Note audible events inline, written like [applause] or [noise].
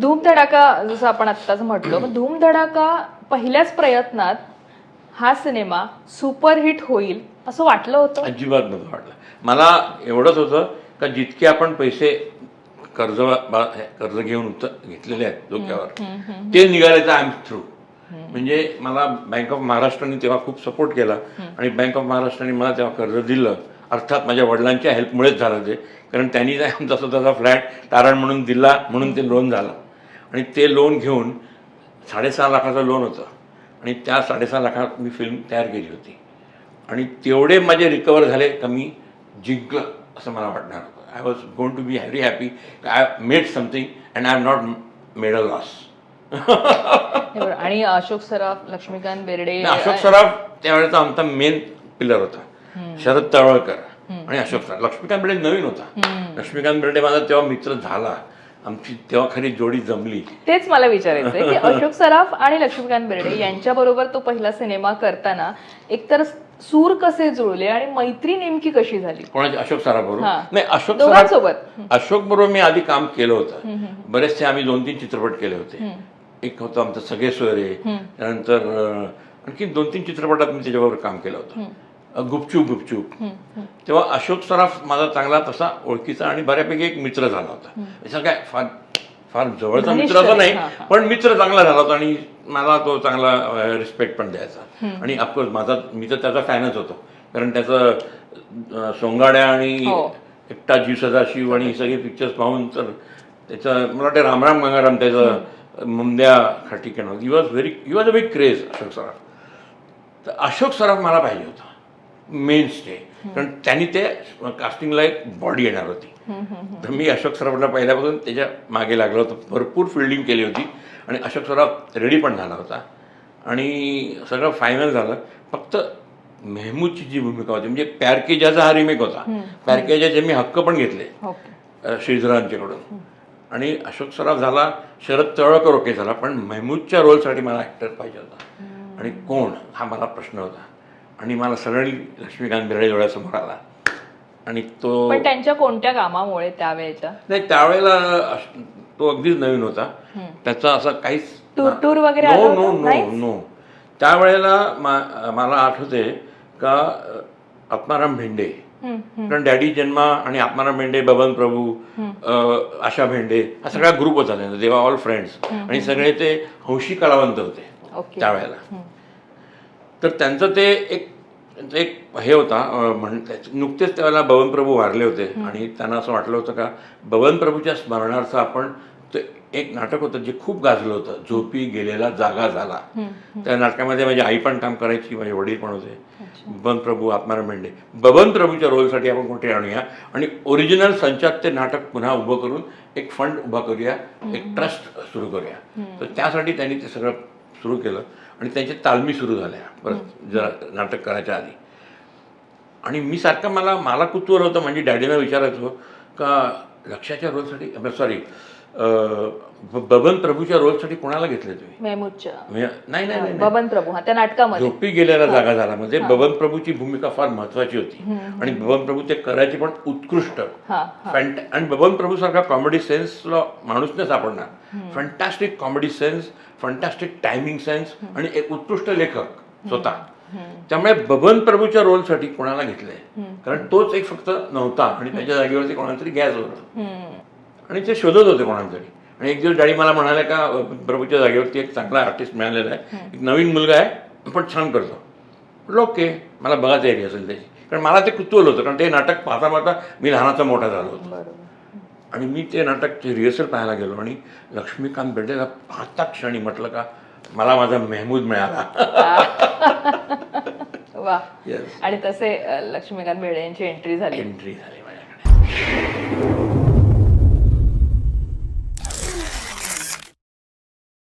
धूमधडाका जसं आपण आत्ताच म्हटलो धूमधडाका पहिल्याच प्रयत्नात हा सिनेमा सुपरहिट होईल असं वाटलं होतं? अजिबात नव्हतं वाटलं. मला एवढंच होतं का जितके आपण पैसे कर्ज कर्ज घेऊन उत घेतलेले आहेत डोक्यावर ते निघाल्याचं आय एम थ्रू. म्हणजे मला बँक ऑफ महाराष्ट्राने तेव्हा खूप सपोर्ट केला आणि बँक ऑफ महाराष्ट्राने मला तेव्हा कर्ज दिलं. अर्थात माझ्या वडिलांच्या हेल्पमुळेच झालं ते. कारण त्यांनी आमचा स्वतःचा फ्लॅट तारण म्हणून दिला म्हणून ते लोन झालं. आणि ते लोन घेऊन साडेसहा लाखाचं लोन होतं. आणि त्या साडेसहा लाखात मी फिल्म तयार केली होती. आणि तेवढे माझे रिकवर झाले का मी जिंकलं असं मला वाटणार होतं. I was going to be very happy I made something and I have not made a loss. आणि अशोक सराफ लक्ष्मीकांत बेर्डे अशोक सराफ त्यावेळेचा आमचा मेन पिलर होता. शरद तळवळकर आणि अशोक सराफ. लक्ष्मीकांत बेर्डे नवीन होता. लक्ष्मीकांत बेर्डे माझा तेव्हा मित्र झाला. आमची तेव्हा खरी जोडी जमली. तेच मला विचारायचं की [laughs] अशोक सराफ आणि लक्ष्मीकांत बेर्डे यांच्याबरोबर तो पहिला सिनेमा करताना एकतर सूर कसे जुळले आणि मैत्री नेमकी कशी झाली? कोणाचे? अशोक सराफ हा. नाही अशोक. सराफ अशोक बरोबर मी आधी काम केलं होतं. बरेचसे आम्ही दोन तीन चित्रपट केले होते. एक होतं आमचं सगळे सोयरे. त्यानंतर आणखी दोन तीन चित्रपटात मी त्याच्याबरोबर काम केलं होतं. गुपचूप गुपचूप. तेव्हा अशोक सराफ माझा चांगला तसा ओळखीचा आणि बऱ्यापैकी एक मित्र झाला होता. याचा काय फार फार जवळचा मित्र असं नाही. पण मित्र चांगला झाला होता आणि मला तो चांगला रिस्पेक्ट पण द्यायचा. आणि ऑफकोर्स माझा मी तर त्याचा फॅनच होतो. कारण त्याचं सोंगाड्या आणि हो. एकटा जीव सदाशिव आणि ही सगळी पिक्चर्स पाहून तर त्याचं मला वाटतं रामराम गंगाराम त्याचं मुंद्या खाटीकेनं he was very he was a big craze Ashok Saraf. तर अशोक सराफ मला पाहिजे होता. मेन स्टे कारण त्यांनी ते कास्टिंगला एक बॉडी येणार होती. तर मी अशोक सराफला पहिल्यापासून त्याच्यामागे लागलो होतो. भरपूर फिल्डिंग केली होती. आणि अशोक सराफ रेडी पण झाला होता. आणि सगळं फायनल झालं. फक्त मेहमूदची जी भूमिका होती म्हणजे प्यारकेजाचा हा रिमेक होता. प्यारकेजाचे मी हक्क पण घेतले. श्रीधरांच्याकडून आणि अशोक सराफ झाला शरद तळवकर ओके झाला पण महमूदच्या रोलसाठी मला ॲक्टर पाहिजे होता. आणि कोण? हा मला प्रश्न होता. आणि मला सरळी लक्ष्मीकांत बिर्डे डोळ्यासमोर आला. आणि तो पण त्यांच्या कोणत्या कामामुळे त्यावेळेच्या नाही त्यावेळेला अश- तो अगदीच नवीन होता. त्याचा असं काहीच टूर टूर वगैरे नो आलं नो होतं? नो नाहीच? नो त्यावेळेला मा- मला आठवते का अ, आत्माराम भेंडे. हम्म, कारण डॅडी जन्मा आणि आत्माराम भेंडे बबन प्रभू अ, आशा भेंडे हा सगळा ग्रुप होता. त्यांचा देवा ऑल फ्रेंड्स आणि सगळे ते हौशी कलावंत होते ओके. त्यावेळेला. तर त्यांचं ते एक त्यांचं एक हे होता म्हण नुकतेच त्यावेळेला बबन प्रभू वारले होते. आणि त्यांना असं वाटलं होतं का बबन प्रभूच्या स्मरणार्थ आपण ते एक नाटक होतं जे खूप गाजलं होतं. झोपी गेलेला जागा झाला. त्या नाटकामध्ये माझी आई पण काम करायची माझे वडील पण होते. बबन प्रभू आत्माराम भेंडे बबन प्रभूच्या रोलसाठी आपण कोणते आणूया? आणि ओरिजिनल संचात ते नाटक पुन्हा उभं करून एक फंड उभा करूया. एक ट्रस्ट सुरू करूया. तर त्यासाठी त्यांनी ते सगळं सुरू केलं आणि त्यांच्या तालमी सुरू झाल्या. परत जरा नाटक करायच्या आधी. आणि मी सारखं मला मला कुतूहल होतं म्हणजे डॅडीला विचारायचो का लक्षाच्या रोलसाठी सॉरी बबन प्रभूच्या रोलसाठी कोणाला घेतले तुम्ही? मेहमूदच्या. नाही नाही. बबन प्रभू हा त्या नाटकामध्ये. झोपी गेलेला जागा झाला. म्हणजे बबन प्रभूची भूमिका फार महत्वाची होती. आणि बबन प्रभू ते करायचे पण उत्कृष्ट. हा आणि बबन प्रभू सारखा कॉमेडी सेन्सला माणूस नाही सापडणार. Fantastic comedy sense fantastic timing sense आणि एक उत्कृष्ट लेखक स्वतः. त्यामुळे बबन प्रभूच्या रोलसाठी कोणाला घेतलंय? कारण तोच एक फक्त नव्हता आणि त्याच्या जागेवरती कोणाला तरी घ्यायचं होतं. आणि ते शोधत होते कोणाला तरी आणि एक दिवस डॅडी मला म्हणाले का प्रभूच्या जागेवरती एक चांगला आर्टिस्ट मिळालेला आहे. एक नवीन मुलगा आहे पण छान करतो. म्हटलं ओके मला बघा तयारी असेल त्याची. कारण मला ते कुतूहल होतं कारण ते नाटक पाहता पाहता मी लहानाचा मोठा झालो होतो. आणि मी ते नाटकची रिहर्सल पाहायला गेलो आणि लक्ष्मीकांत बेर्डेला पाहता क्षणी म्हटलं का मला माझा मेहमूद मिळाला. [laughs] आणि तसे लक्ष्मीकांत बेर्डे यांची एंट्री झाली. एंट्री झाली माझ्याकडे.